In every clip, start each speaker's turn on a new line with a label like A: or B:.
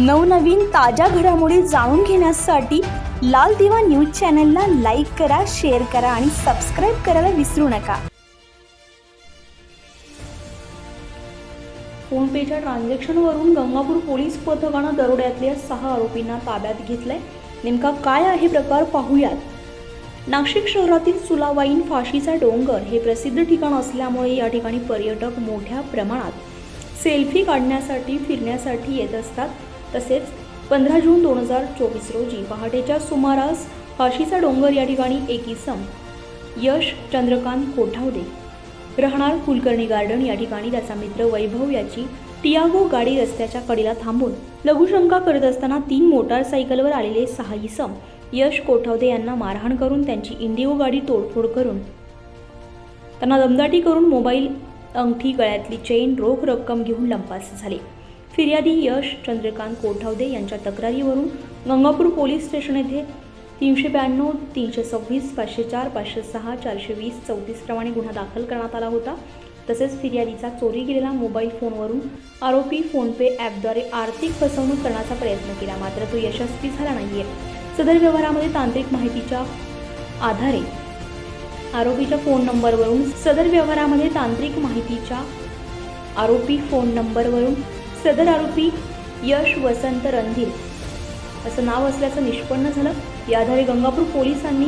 A: नवनवीन ताज्या घडामोडी जाणून घेण्यासाठी लाल दिवा न्यूज चॅनलला लाईक करा शेअर करा आणि सबस्क्राईब करायला विसरू नका. फोनपेच्या ट्रान्झॅक्शनवरून गंगापूर पोलीस पथकानं दरोड्यातल्या सहा आरोपींना ताब्यात घेतलंय. नेमका काय आहे प्रकार पाहूयात. नाशिक शहरातील सुलावाईन फाशीचा डोंगर हे प्रसिद्ध ठिकाण असल्यामुळे या ठिकाणी पर्यटक मोठ्या प्रमाणात सेल्फी काढण्यासाठी फिरण्यासाठी येत असतात. तसेच पंधरा जून दोन हजार चोवीस रोजी पहाटेच्या सुमारास फाशीचा डोंगर या ठिकाणी एक इसम यश चंद्रकांत कोठावदे. राहणार कुलकर्णी गार्डन या ठिकाणी त्याचा मित्र वैभव याची टियागो गाडी रस्त्याच्या कडीला थांबून लघुशंका करत असताना तीन मोटारसायकलवर आलेले सहा इसम यश कोठावदे यांना मारहाण करून त्यांची इंडिगो गाडी तोडफोड करून त्यांना दमदाटी करून मोबाईल अंगठी गळ्यातली चेन रोख रक्कम घेऊन लंपास झाले. फिर्यादी यश चंद्रकांत कोठावदे यांच्या तक्रारीवरून गंगापूर पोलीस स्टेशन येथे तीनशे ब्याण्णव तीनशे सव्वीस पाचशे चार पाचशे सहा चारशे वीस चौतीस प्रमाणे गुन्हा दाखल करण्यात आला होता. तसेच फिर्यादीचा चोरी गेलेला मोबाईल फोनवरून आरोपी फोनपे ॲपद्वारे आर्थिक फसवणूक करण्याचा प्रयत्न केला. मात्र तो यशस्वी झाला नाही आहे सदर व्यवहारामध्ये तांत्रिक माहितीच्या आधारे आरोपीच्या फोन नंबरवरून सदर व्यवहारामध्ये तांत्रिक माहितीच्या आरोपी फोन नंबरवरून सदर आरोपी यश वसंत रणधीर. असं नाव असल्याचं निष्पन्न झालं. या आधारे गंगापूर पोलिसांनी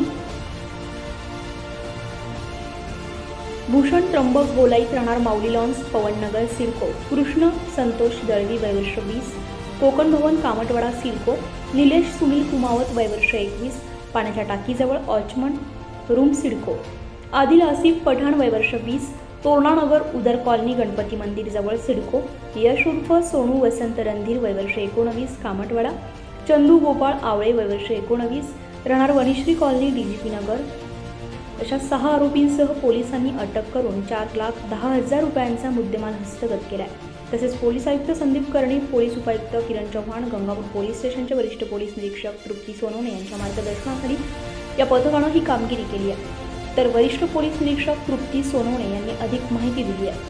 A: भूषण त्र्यंबक गोलाईत राहणार माऊली लॉन्स पवननगर सिडको. कृष्ण संतोष दळवी वयवर्ष वीस. कोकण भवन कामटवाडा सिडको. निलेश सुनील कुमावत वयवर्ष एकवीस. पाण्याच्या टाकीजवळ ऑचमन रूम सिडको. आदिल आसिफ पठाण वयवर्ष वीस. तोरणानगर उदर कॉलनी गणपती मंदिर जवळ सिडको यश उर्फ सोनू वसंत रणधीर वयवर्ष एकोणवीस कामटवाडा चंदू गोपाळ आवळे वयवर्ष एकोणवीस राहणार वनिश्री कॉलनी डीजीपी नगर. अशा सहा आरोपींसह पोलिसांनी अटक करून चार लाख दहा हजार रुपयांचा मुद्देमाल हस्तगत केला आहे तसेच पोलीस आयुक्त संदीप कर्णे पोलीस उपायुक्त किरण चव्हाण गंगापूर पोलीस स्टेशनचे वरिष्ठ पोलीस निरीक्षक तृप्ती सोनवणे यांच्या मार्गदर्शनाखाली या पथकानं ही कामगिरी केली आहे. तर वरिष्ठ पोलीस निरीक्षक तृप्ती सोनवणे यांनी अधिक माहिती दिली आहे.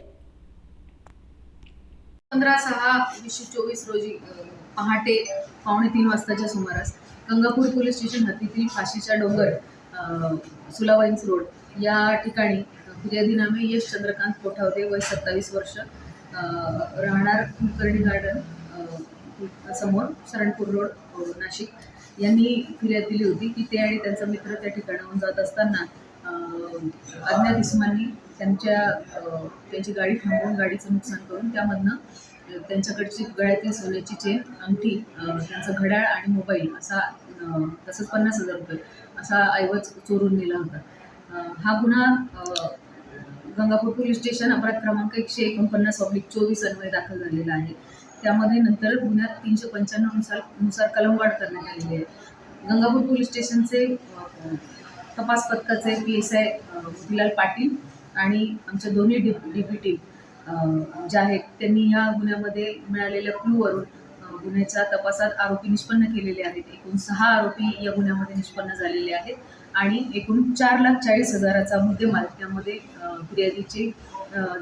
B: पंधरा सहा वीसशे चोवीस रोजी पहाटे पावणे तीन वाजताच्या सुमारास गंगापूर पोलीस स्टेशन हद्दीतील फाशीचा डोंगर सुलावाईन्स रोड या ठिकाणी फिर्यादी नामे यश चंद्रकांत पोठावते वय सत्तावीस वर्ष राहणार कुलकर्णी गार्डन समोर शरणपूर रोड नाशिक. यांनी फिर्याद दिली होती की ते आणि त्यांचा मित्र त्या ठिकाणाहून जात असताना अज्ञात इसमांनी त्यांच्या त्यांची गाडी थांबवून गाडीचं नुकसान करून त्यामधनं त्यांच्याकडची गळ्यातील सोन्याची चेन अंगठी त्यांचं घड्याळ आणि मोबाईल असा तसंच पन्नास हजार रुपये असा ऐवज चोरून नेला होता. हा गुन्हा गंगापूर पोलीस स्टेशन अपराध क्रमांक एकशे एकोणपन्नास ऑब्लिक चोवीस अन्वये दाखल झालेला आहे. त्यामध्ये नंतर गुन्ह्यात तीनशे पंच्याण्णवनुसार नुसार कलमवाढ करण्यात आलेली आहे. गंगापूर पोलीस स्टेशनचे तपास पथकाचे P S I Motilal Patil आणि आमच्या दोन्ही डी डी पी ज्या आहेत त्यांनी ह्या गुन्ह्यामध्ये मिळालेल्या क्लूवरून गुन्ह्याच्या तपासात आरोपी निष्पन्न केलेले आहेत. एकूण सहा आरोपी या गुन्ह्यामध्ये निष्पन्न झालेले आहेत आणि एकूण चार लाख चाळीस हजाराचा मुद्देमाल त्यामध्ये अ, फिर्यादीची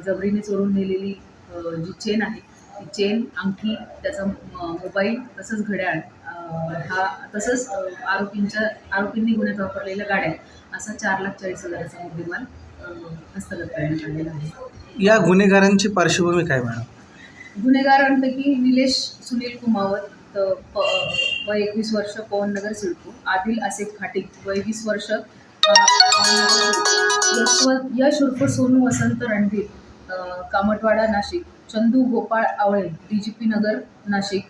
B: जबरीने चोरून नेलेली जी चेन आहे ती चेन अंगठी त्याचा मोबाईल तसंच घड्याळ हा तसंच आरोपींच्या आरोपींनी गुन्ह्यात वापरलेल्या गाड्या असा चार लाख चाळीस हजाराचा मुद्देमाल हस्तगत करण्यात आलेला आहे.
C: या गुन्हेगारांची पार्श्वभूमी काय मॅडम?
B: गुन्हेगारांपैकी निलेश सुनील कुमावत वय एकवीस वर्ष पवननगर सिडको आदिल आसिफ खाटिक वय वीस वर्ष यश उर्फ Sonu Vasant Randhir Kamatwada Nashik Chandu Gopal Awale D G P Nagar Nashik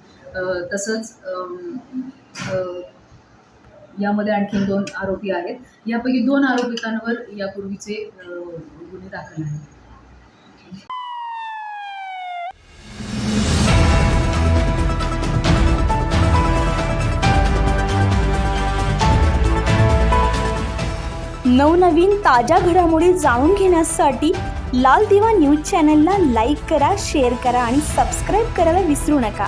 B: तसंच यामध्ये आणखी दोन आरोपी आहेत. यापैकी दोन आरोपितांवर यापूर्वीचे गुन्हे दाखल आहेत.
A: नवनवीन ताज्या घडामोडी जाणून घेण्यासाठी लाल दिवा न्यूज चॅनलला लाईक करा शेअर करा आणि सबस्क्राईब करायला विसरू नका.